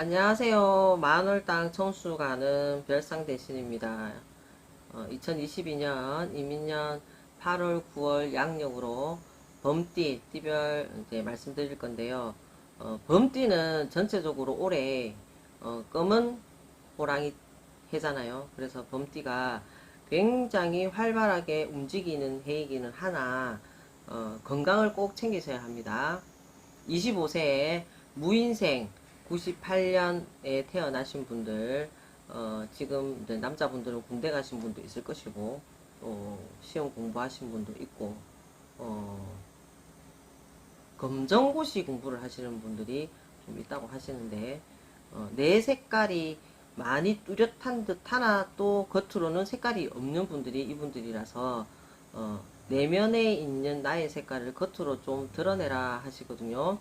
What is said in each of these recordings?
안녕하세요. 만월당 청수 가는 별상 대신입니다. 어, 2022년 이민년 8월, 9월 양력으로 범띠, 띠별 이제 말씀드릴 건데요. 어, 범띠는 전체적으로 올해 어, 검은 호랑이 해잖아요. 그래서 범띠가 굉장히 활발하게 움직이는 해이기는 하나 어, 건강을 꼭 챙기셔야 합니다. 25세에 무인생 98년에 태어나신 분들 어, 지금 남자분들은 군대 가신 분도 있을 것이고 또 시험 공부하신 분도 있고 어, 검정고시 공부를 하시는 분들이 좀 있다고 하시는데 어, 내 색깔이 많이 뚜렷한 듯 하나 또 겉으로는 색깔이 없는 분들이 이분들이라서 어, 내면에 있는 나의 색깔을 겉으로 좀 드러내라 하시거든요.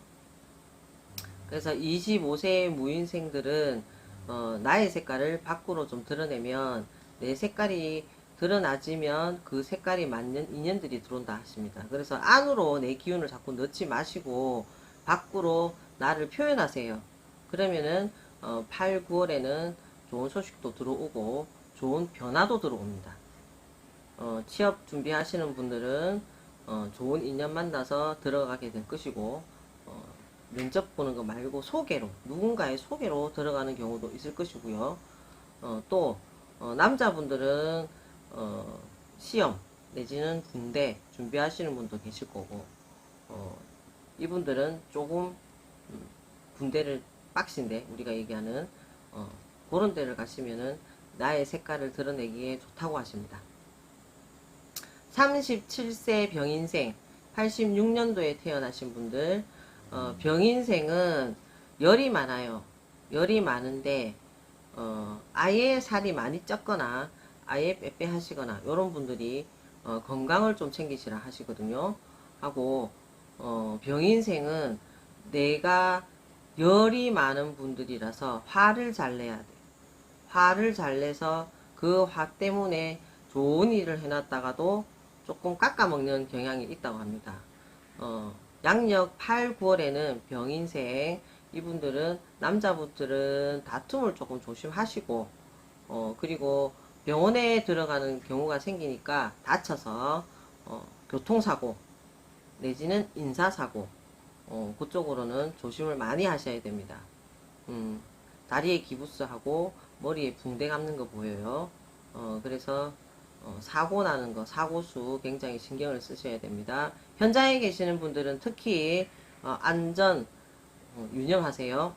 그래서 25세 무인생들은 어, 나의 색깔을 밖으로 좀 드러내면 내 색깔이 드러나지면 그 색깔이 맞는 인연들이 들어온다 하십니다. 그래서 안으로 내 기운을 자꾸 넣지 마시고 밖으로 나를 표현하세요. 그러면은 어, 8, 9월에는 좋은 소식도 들어오고 좋은 변화도 들어옵니다. 어, 취업 준비하시는 분들은 어, 좋은 인연 만나서 들어가게 될 것이고 어, 면접 보는 거 말고 소개로 누군가의 소개로 들어가는 경우도 있을 것이고요. 어, 또 어, 남자분들은 어, 시험 내지는 군대 준비하시는 분도 계실 거고 어, 이분들은 조금 음, 군대를 빡신데 우리가 얘기하는 어, 그런 데를 가시면은 나의 색깔을 드러내기에 좋다고 하십니다. 37세 병인생 86년도에 태어나신 분들 어, 병인생은 열이 많아요. 열이 많은데 어, 아예 살이 많이 쪘거나 아예 빼빼하시거나 이런 분들이 어, 건강을 좀 챙기시라 하시거든요. 하고 어, 병인생은 내가 열이 많은 분들이라서 화를 잘 내야 돼. 화를 잘 내서 그 화 때문에 좋은 일을 해놨다가도 조금 깎아먹는 경향이 있다고 합니다. 어, 양력 8, 9월에는 병인생 이분들은 남자분들은 다툼을 조금 조심하시고 어, 그리고 병원에 들어가는 경우가 생기니까 다쳐서 어, 교통사고 내지는 인사사고 어, 그쪽으로는 조심을 많이 하셔야 됩니다. 음, 다리에 기부스하고 머리에 붕대 감는 거 보여요. 어, 그래서 어, 사고 나는 거, 사고수 굉장히 신경을 쓰셔야 됩니다. 현장에 계시는 분들은 특히 어, 안전 어, 유념하세요.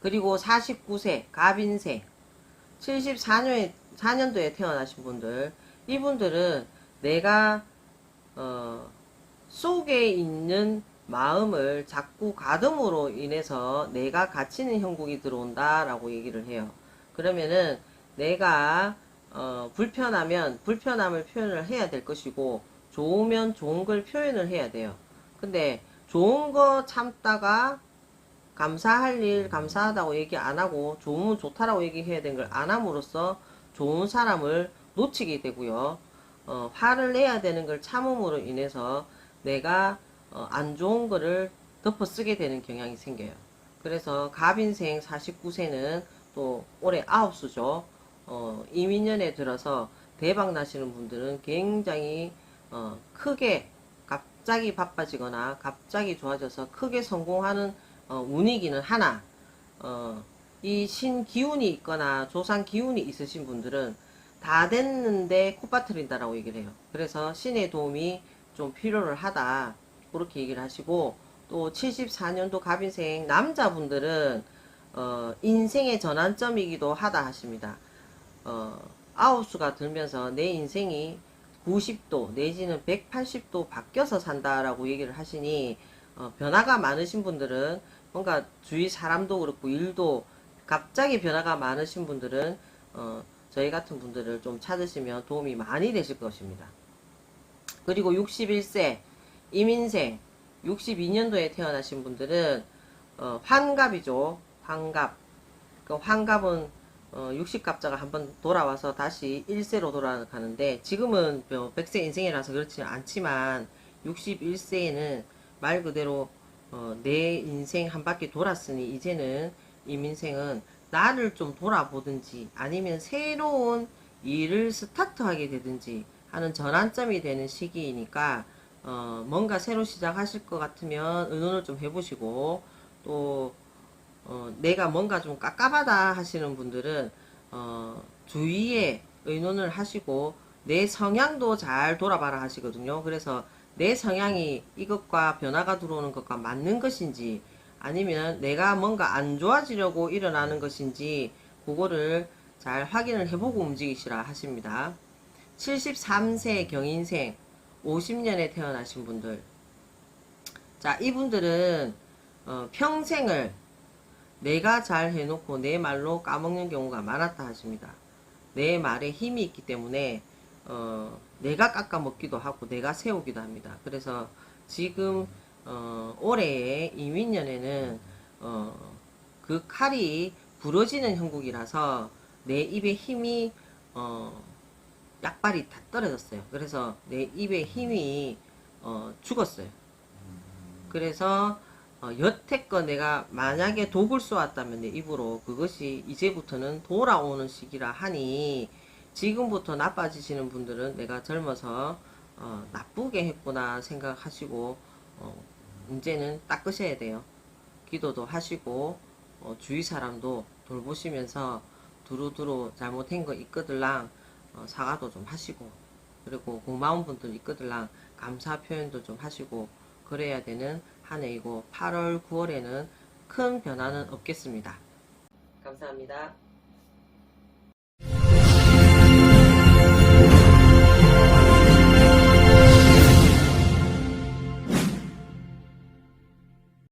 그리고 49세 가빈생 74년 4년도에 태어나신 분들 이분들은 내가 어, 속에 있는 마음을 자꾸 가듬으로 인해서 내가 갇히는 형국이 들어온다라고 얘기를 해요. 그러면은 내가 어, 불편하면 불편함을 표현을 해야 될 것이고 좋으면 좋은 걸 표현을 해야 돼요. 근데 좋은 거 참다가 감사할 일 감사하다고 얘기 안 하고 좋으면 좋다라고 얘기해야 되는 걸 안 함으로써 좋은 사람을 놓치게 되고요. 어, 화를 내야 되는 걸 참음으로 인해서 내가 어, 안 좋은 거를 덮어 쓰게 되는 경향이 생겨요. 그래서 갑인생 49세는 또 올해 아홉수죠. 어, 이민년에 들어서 대박 나시는 분들은 굉장히 어, 크게 갑자기 바빠지거나 갑자기 좋아져서 크게 성공하는 어, 운이기는 하나 어, 이 신기운이 있거나 조상 기운이 있으신 분들은 다 됐는데 콧바트린다라고 얘기를 해요. 그래서 신의 도움이 좀 필요를 하다 그렇게 얘기를 하시고 또 74년도 갑인생 남자분들은 어, 인생의 전환점이기도 하다 하십니다. 어, 아홉수가 들면서 내 인생이 90도 내지는 180도 바뀌어서 산다라고 얘기를 하시니 어, 변화가 많으신 분들은 뭔가 주위 사람도 그렇고 일도 갑자기 변화가 많으신 분들은 어, 저희 같은 분들을 좀 찾으시면 도움이 많이 되실 것입니다. 그리고 61세 이민생 62년도에 태어나신 분들은 어, 환갑이죠. 환갑. 그 환갑은 어, 60갑자가 한번 돌아와서 다시 1세로 돌아가는데 지금은 뭐 100세 인생이라서 그렇지 않지만 61세에는 말 그대로 어, 내 인생 한 바퀴 돌았으니 이제는 이민생은 나를 좀 돌아보든지 아니면 새로운 일을 스타트하게 되든지 하는 전환점이 되는 시기이니까 어, 뭔가 새로 시작하실 것 같으면 의논을 좀 해보시고 또 어, 내가 뭔가 좀 깝깝하다 하시는 분들은 어, 주위에 의논을 하시고 내 성향도 잘 돌아봐라 하시거든요. 그래서 내 성향이 이것과 변화가 들어오는 것과 맞는 것인지 아니면 내가 뭔가 안 좋아지려고 일어나는 것인지 그거를 잘 확인을 해보고 움직이시라 하십니다. 73세 경인생 50년에 태어나신 분들 자 이분들은 어, 평생을 내가 잘 해놓고 내 말로 까먹는 경우가 많았다 하십니다. 내 말에 힘이 있기 때문에 어, 내가 깎아먹기도 하고 내가 세우기도 합니다. 그래서 지금 어, 올해의 이민년에는 어, 그 칼이 부러지는 형국이라서 내 입에 힘이 어, 약발이 다 떨어졌어요. 그래서 내 입에 힘이 어, 죽었어요. 그래서 어, 여태껏 내가 만약에 독을 쏘았다면 내 입으로 그것이 이제부터는 돌아오는 시기라 하니 지금부터 나빠지시는 분들은 내가 젊어서 어, 나쁘게 했구나 생각하시고 어, 이제는 닦으셔야 돼요. 기도도 하시고 어, 주위 사람도 돌보시면서 두루두루 잘못한 거 있거들랑 어, 사과도 좀 하시고 그리고 고마운 분들 있거들랑 감사 표현도 좀 하시고 그래야 되는 한 해이고 8월 9월에는 큰 변화는 없겠습니다. 감사합니다.